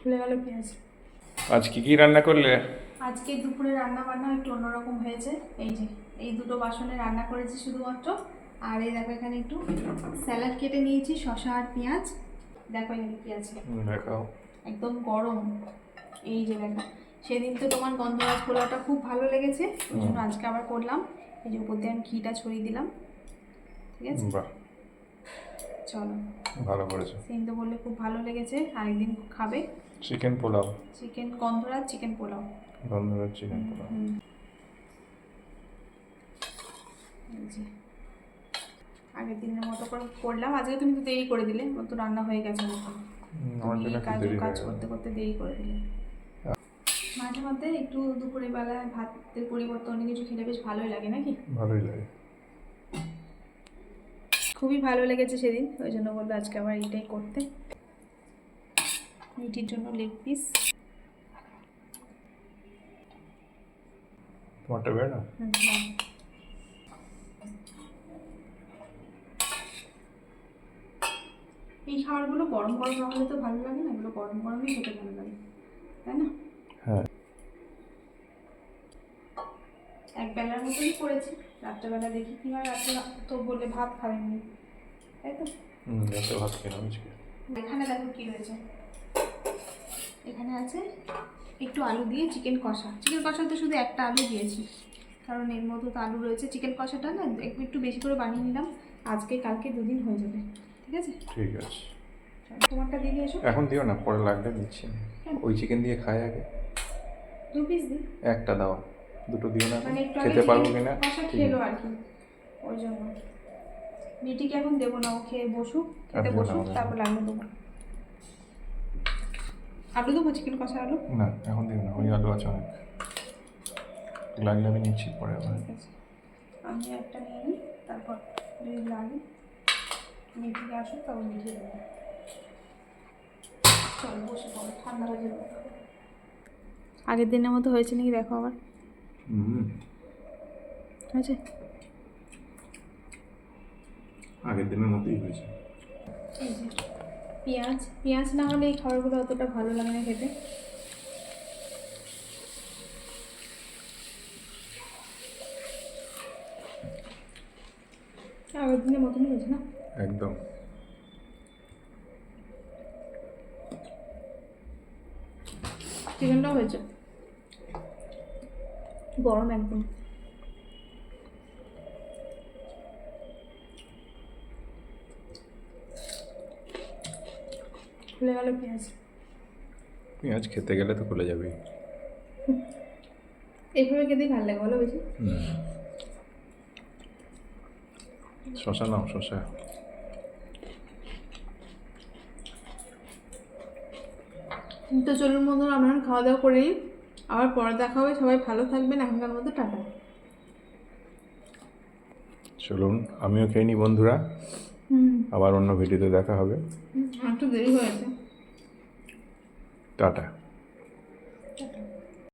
খুলে গেল পেঁয়াজ। আজকে কি রান্না করলে? আজকে দুপুরে রান্না বান্না একটু অন্যরকম হয়েছে। এই যে এই দুটো বাসনে রান্না করেছি শুধুমাত্র। আর এই দেখো এখানে একটু স্যালাড কেটে নিয়েছি শসা আর পেঁয়াজ। দেখো এখানে কি আছে। দেখাও। একদম গরম। এই যে দেখো সেদিন তো তোমার গন্ধরাজ পোলাওটা খুব ভালো লেগেছে ওই জন্য আজকে আবার করলাম। এই যে উপর দিয়ে আমি ঘিটা ছড়িয়ে দিলাম। ঠিক আছে? চলো। ভালো করেছ। সেদিন তো বললে খুব ভালো লেগেছে আরেকদিন খাবে। চিকেন পোলাও চিকেন গন্ধরাজ চিকেন পোলাও গন্ধরাজ চিকেন পোলাও। আগের দিনের মতো করে করলাম আজকে তুমি তো দেরি করে দিলে তো রান্না হয়ে গেছে আমার কাজ কাজ করতে করতে দেরি করে দিলে। মাঝে মধ্যে একটু দুপুরের বেলায় ভাতের পরিবর্তে অন্য কিছু খেলে বেশ ভালোই লাগে নাকি? ভালোই লাগে। খুবই ভালো লেগেছে সেদিন ওই জন্য বলব আজকে আবার এইটাই করতে। মিটির জন্য লেগ পিস। বের। না এই খাবারগুলো গরম গরম হলে তো ভালো লাগে না? এগুলো গরম গরমই খেতে ভালো লাগে তাই না? হ্যাঁ। এক বেলার মতনই করেছি। রাত্রেবেলা দেখি কি হয় রাত্রে তো বলে ভাত খাবেননি তাই তো? হুম রাতে ভাত খেলাম আজকে। এখানে দেখো কি রয়েছে এখানে আছে একটু আলু দিয়ে চিকেন কষা। চিকেন কষাতে শুধু একটা আলু দিয়েছি। কারণ এর মতো তো আলু রয়েছে। চিকেন কষাটা না একটু একটু বেশি করে বানিয়ে নিলাম। আজকে কালকে দুদিন হয়ে যাবে। ঠিক আছে? ঠিক আছে। তোমারটা দিয়ে এসো। এখন দিও না পরে লাগবে দিচ্ছি। ওই চিকেন দিয়ে খাই আগে। দু পিস দি একটা দাও। দুটো দিও না। মানে খেতে পারব কিনা? কষা খেলো আর কি ওই জন্য। মিটিকে এখন দেবো না ও খেয়ে বসুক। খেতে বসুক। তারপর আলু দেবো আলু দেবো চিকেন কষা আলু? না এখন দিও না ওই আলু আছে অনেক। লাগলে আমি নিচ্ছি পরে আবার। আমি একটা নিয়ে নিই তারপর যদি লাগে মিটিকে আসুক তারপর মিটিয়ে দেবো। চলো বসে পড়ো ঠান্ডা হয়ে যাবে। আগের দিনের মতো হয়েছে নাকি দেখো আবার। হয়েছে? আগের দিনের মতোই হয়েছে। পেঁয়াজ পেঁয়াজ না হলে এই খাবারগুলো অতটা ভালো লাগে না খেতে। আগের দিনের মতনই হয়েছে না? একদম। চিকেনটাও হয়েছে। গরম একদম। খুলে গেল পেঁয়াজ। পেঁয়াজ খেতে গেলে তো খুলে যাবেই। এইভাবে খেতেই ভালো লাগে বলো বেশি? শশা নাও শশা তো চলুন বন্ধুরা আমরা খাওয়া দাওয়া করেই আবার পরে দেখা হবে। সবাই ভালো থাকবেন এখনকার মতো টাটা। চলুন আমিও খেয়ে নিই বন্ধুরা। আবার অন্য ভিডিওতে দেখা হবে। একটু দেরি হয়েছে টাটা।